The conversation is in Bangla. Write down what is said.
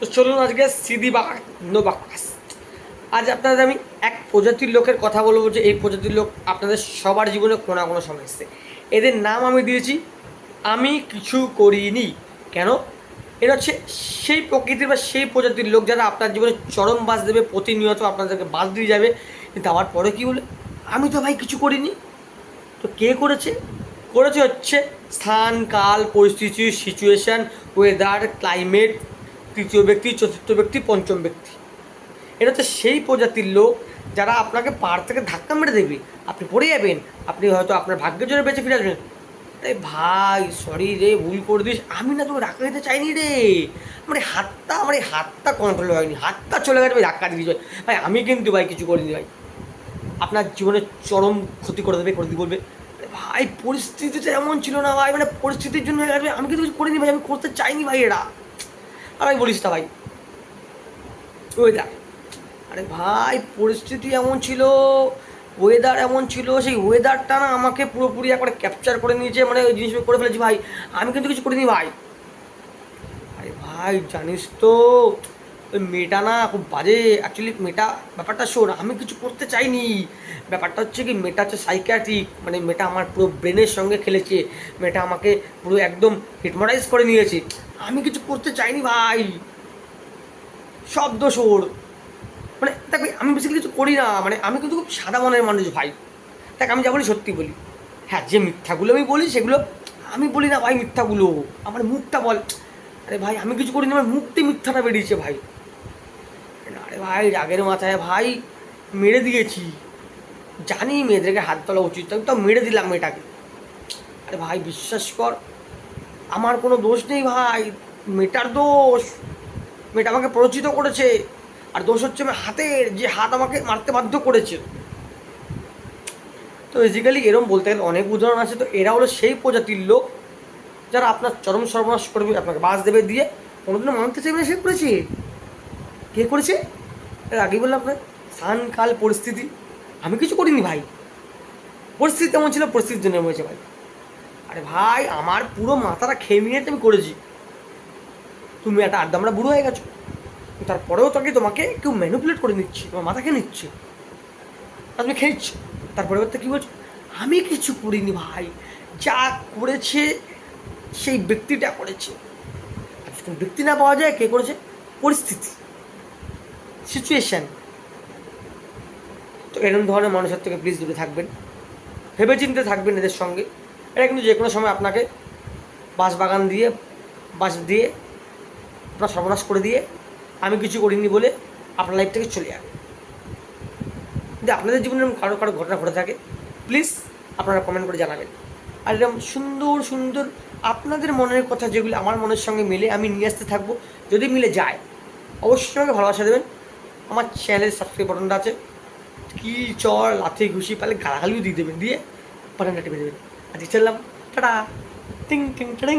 তো চলুন আজকে সিদি বা নো বাকাস আজ আপনাদের আমি এক প্রজাতির লোকের কথা বলব যে এই প্রজাতির লোক আপনাদের সবার জীবনে কোনো না কোনো সময় এসছে। এদের নাম আমি দিয়েছি, আমি কিছু করিনি। কেন? এটা হচ্ছে সেই প্রকৃতির বা সেই প্রজাতির লোক যারা আপনার জীবনে চরম বাস দেবে, প্রতিনিয়ত আপনাদেরকে বাস দিয়ে যাবে। কিন্তু আমার পরে কী বলে? আমি তো ভাই কিছু করিনি। তো কে করেছে? করেছে হচ্ছে স্থান কাল পরিস্থিতি সিচুয়েশান ওয়েদার ক্লাইমেট তৃতীয় ব্যক্তি, চতুর্থ ব্যক্তি, পঞ্চম ব্যক্তি। এটা হচ্ছে সেই প্রজাতির লোক যারা আপনাকে পাহাড় থেকে ধাক্কা মেরে দেবে। আপনি পড়ে যাবেন, আপনি হয়তো আপনার ভাগ্যের জন্য বেঁচে ফিরে আসবেন। আরে ভাই সরি রে, ভুল করে দিস। আমি না তোকে ধাক্কা দিতে চাইনি রে। আমার হাতটা, আমার এই হাতটা কন্ট্রোল হয়নি। হাতটা চলে গেছে ভাই, ধাক্কা দিয়ে ভাই, আমি কিন্তু ভাই কিছু করিনি ভাই। আপনার জীবনে চরম ক্ষতি করে দেবে, করে দিয়ে বলবে। ভাই, পরিস্থিতিটা এমন ছিল না ভাই মানে পরিস্থিতির জন্য আমি কিন্তু কিছু করিনি ভাই, আমি করতে চাইনি ভাই এরা। আর বলিস তা ভাই। ওয়েদার আরে ভাই, পরিস্থিতি এমন ছিল ওয়েদার এমন ছিল, সেই ওয়েদারটা না আমাকে পুরোপুরি একবার ক্যাপচার করে নিয়েছে মানে ওই জিনিসগুলো করে ফেলেছি ভাই। আমি কিন্তু কিছু করিনি ভাই। আরে ভাই, জানিস তো ওই মেয়েটা না খুব বাজে। অ্যাকচুয়ালি মেয়েটা ব্যাপারটা শোন, আমি কিছু করতে চাইনি। ব্যাপারটা হচ্ছে কি, মেয়েটা হচ্ছে সাইকিয়াট্রিক মানে মেয়েটা আমার পুরো ব্রেনের সঙ্গে খেলেছে। মেয়েটা আমাকে পুরো একদম হিটমোটাইজ করে নিয়েছে। আমি কিছু করতে চাইনি ভাই। সব দোষ ওর। মানে দেখ আমি বেশি কিছু করি না। মানে আমি কিন্তু খুব সাদা মনের মানুষ ভাই। দেখ, আমি যা বলি সত্যি বলি। হ্যাঁ যে মিথ্যাগুলো আমি বলি, সেগুলো আমি বলি না ভাই মিথ্যাগুলো। আমার মুখটা বল। আরে ভাই, আমি কিছু করিনি, আমার মুখতে মিথ্যাটা বেরিয়েছে ভাই। ভাই, রাগের মাথায় ভাই, মেরে দিয়েছি। জানি মেয়েদেরকে হাত তোলা উচিত আমি তো মেরে দিলাম মেয়েটাকে। আরে ভাই, বিশ্বাস কর, আমার কোনো দোষ নেই ভাই, মেয়েটার দোষ। মেয়েটা আমাকে প্ররোচিত করেছে, আর দোষ হচ্ছে আমার হাতের, যে হাত আমাকে মারতে বাধ্য করেছে। তো বেসিক্যালি এরম বলতে গেলে অনেক উদাহরণ আছে, তো এরা হলো সেই প্রজাতির লোক, যারা আপনার চরম সর্বনাশ করবে, আপনাকে বাস দেবে দিয়ে কোনোদিনও মানতে চাইবে সে করেছে। কে করেছে? আগেই বললাম আপনার স্থান কাল পরিস্থিতি। আমি কিছু করিনি ভাই। পরিস্থিতি তেমন ছিল পরিস্থিতির জন্য হয়েছে ভাই। আরে ভাই, আমার পুরো মাথাটা খেয়ে নিয়ে আমি করেছি। তুমি একটা আড্ডামরা বুড়ো হয়ে গেছো। তারপরেও তাকে তোমাকে কেউ ম্যানুপুলেট করে নিচ্ছে, তোমার মাথা খেয়ে নিচ্ছে। আর তুমি খেয়েছ। তারপরে তো কী বলছো? আমি কিছু করিনি ভাই। যা করেছে, সেই ব্যক্তিটা করেছে। ব্যক্তি না পাওয়া যায়, কে করেছে? পরিস্থিতি। সিচুয়েশান তো এরকম ধরনের মানুষের থেকে প্লিজ দূরে থাকবেন। ভেবে চিন্তে থাকবেন এদের সঙ্গে। এটা কিন্তু যে কোনো সময় আপনাকে বাঁশ বাগান দিয়ে, বাঁশ দিয়ে, আপনার সর্বনাশ করে দিয়ে, আমি কিছু করিনি বলে আপনার লাইফ থেকে চলে যাবে যদি আপনাদের জীবনে কারও কারও ঘটনা ঘটে থাকে প্লিজ আপনারা কমেন্ট করে জানাবেন। আর এরকম সুন্দর সুন্দর আপনাদের মনের কথা যেগুলো আমার মনের সঙ্গে মিলে আমি নিয়ে আসতে থাকব, যদি মিলে যায়, অবশ্যই আমাকে ভালোবাসা দেবেন। আমার চ্যানেলের সাবস্ক্রাইব বাটনটা আছে। কি চর, লাথি, ঘুষি, পালে গালাগালিও দিয়ে দেবেন দিয়ে বাটনটা টিপে দেবেন আজকে চললাম টাটা। টিং টিং টিং